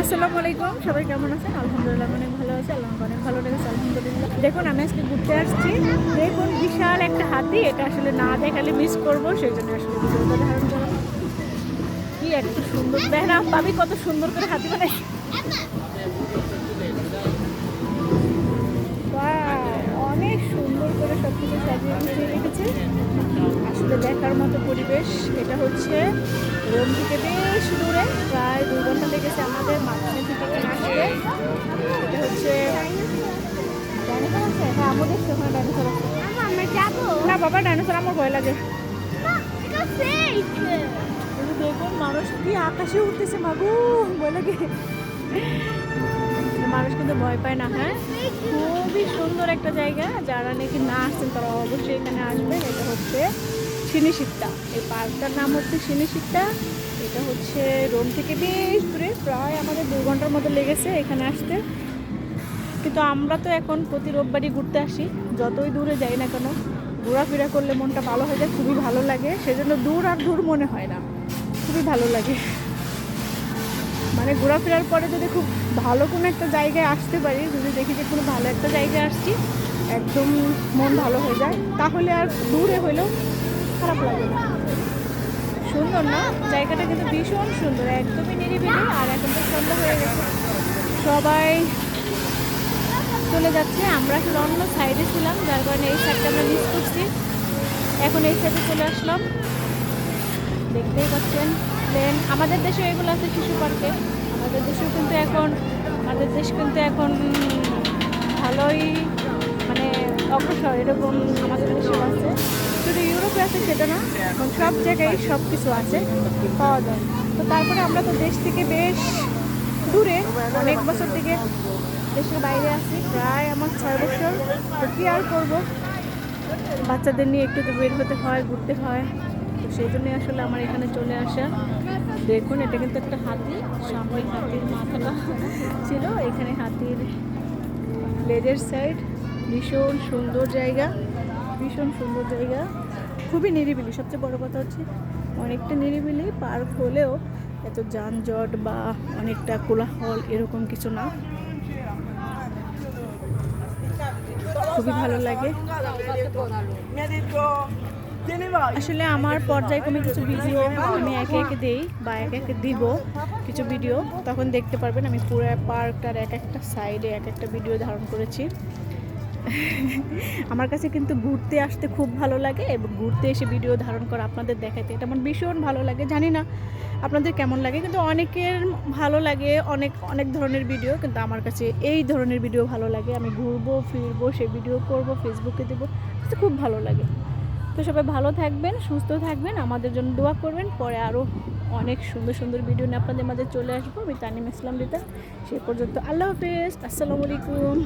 আসসালামু আলাইকুম, সবাই কেমন আছেন? আলহামদুলিল্লাহ অনেক ভালো আছে, আল্লাহ অনেক ভালো লেগেছে আলহামদুলিল্লাহ। দেখুন, আমি আজকে ঘুরতে আসছি। দেখুন, বিশাল একটা হাতি, এটা আসলে না দেখালে মিস করব সেই জন্য আসলে ভিডিওটা ধারণ করা কি একটা সুন্দর বেহরাম পাবি কত সুন্দর করে হাতি বানাইছে। আসলে দেখার মতো পরিবেশ। এটা হচ্ছে রোম থেকে বেশ দূরে প্রায় দু ঘণ্টা লেগেছে আমাদের মাঝখানে থেকে আসতে। এটা হচ্ছে হ্যাঁ আমাদের ওখানে ডাইনোসর আছে। আমরা না বাবা ডাইনোসর আমার ভয় লাগে। দেখুন মানুষ কি আকাশে উঠতেছে মাগু ভয় লাগে। মানুষ কিন্তু ভয় পায় না হ্যাঁ? খুবই সুন্দর একটা জায়গা। যারা নাকি না আসছেন তারা অবশ্যই এখানে আসবেন। এটা হচ্ছে সিনিশিকটা এই পার্কটার নাম হচ্ছে সিনিশিকটা এটা হচ্ছে রোম থেকে বেশ দূরে, প্রায় আমাদের দু ঘণ্টার মতো লেগেছে এখানে আসতে। কিন্তু আমরা তো এখন প্রতি রোববারই ঘুরতে আসি, যতই দূরে যাই না কেন। ঘোরাফেরা করলে মনটা ভালো হয়ে যায়, খুবই ভালো লাগে। সেজন্য দূর আর দূর মনে হয় না, খুবই ভালো লাগে। মানে ঘোরাফেরার পরে যদি খুব ভালো কোনো একটা জায়গায় আসতে পারি, যদি দেখি যে কোনো ভালো একটা জায়গায় আসছি, একদম মন ভালো হয়ে যায়। তাহলে আর দূরে হইলেও খারাপ লাগে না। সুন্দর না? জায়গাটা কিন্তু ভীষণ সুন্দর, একদমই নিরিবিলি আর এখন তো সন্ধ্যা হয়ে গেছে। সবাই চলে যাচ্ছে, আমরা আসলে অন্য সাইডে ছিলাম, যার কারণে এই সাইডটা আমরা মিস করছি। এখন এই সাইডে চলে আসলাম। দেখতেই পাচ্ছেন দেন আমাদের দেশে এগুলো আছে শিশু পার্কে। আমাদের দেশেও কিন্তু এখন, আমাদের দেশ কিন্তু এখন ভালোই মানে অগ্রসর, এরকম আমাদের দেশেও আছে। শুধু ইউরোপে আছে সেটা না, এখন সব জায়গায় সব কিছু আছে, পাওয়া যায়। তো তারপরে আমরা তো দেশ থেকে বেশ দূরে, অনেক বছর থেকে দেশের বাইরে আছি, প্রায় আমার ছয় বছর। তো কী আর করব? বাচ্চাদের নিয়ে একটু বের হতে হয়, ঘুরতে হয়। তো সেই জন্যই আসলে আমার এখানে চলে আসা। দেখুন, এটা কিন্তু একটা হাতি, সামনে হাতির মাথাটা ছিল, এখানে হাতির লেজের সাইড ভীষণ সুন্দর জায়গা। ভীষণ সুন্দর জায়গা। খুবই নিরিবিলি। সবচেয়ে বড় কথা হচ্ছে অনেকটা নিরিবিলি পার্ক হলেও এত যানজট বা অনেকটা কোলাহল এরকম কিছু না। খুবই ভালো লাগে। আসলে আমার পর্যায়ক্রমে কিছু ভিডিও আমি একে একে দেই বা একে একে দিব কিছু ভিডিও তখন দেখতে পারবেন আমি পুরো পার্কটার এক একটা সাইডে এক একটা ভিডিও ধারণ করেছি। আমার কাছে কিন্তু ঘুরতে আসতে খুব ভালো লাগে এবং ঘুরতে এসে ভিডিও ধারণ করা আপনাদের দেখাতে এটা আমার ভীষণ ভালো লাগে। জানি না আপনাদের কেমন লাগে, কিন্তু অনেকের ভালো লাগে, অনেক অনেক ধরনের ভিডিও কিন্তু আমার কাছে এই ধরনের ভিডিও ভালো লাগে। আমি ঘুরবো, ফিরবো সে ভিডিও করব ফেসবুকে দেবো খুব ভালো লাগে। তো সবাই ভালো থাকবেন, সুস্থ থাকবেন, আমাদের জন্য দোয়া করবেন। পরে আরও অনেক সুন্দর সুন্দর ভিডিও নিয়ে আপনাদের মাঝে চলে আসব। আমি তানিম ইসলাম রিতা সে পর্যন্ত আল্লাহ হাফিজ, আসসালামু আলাইকুম।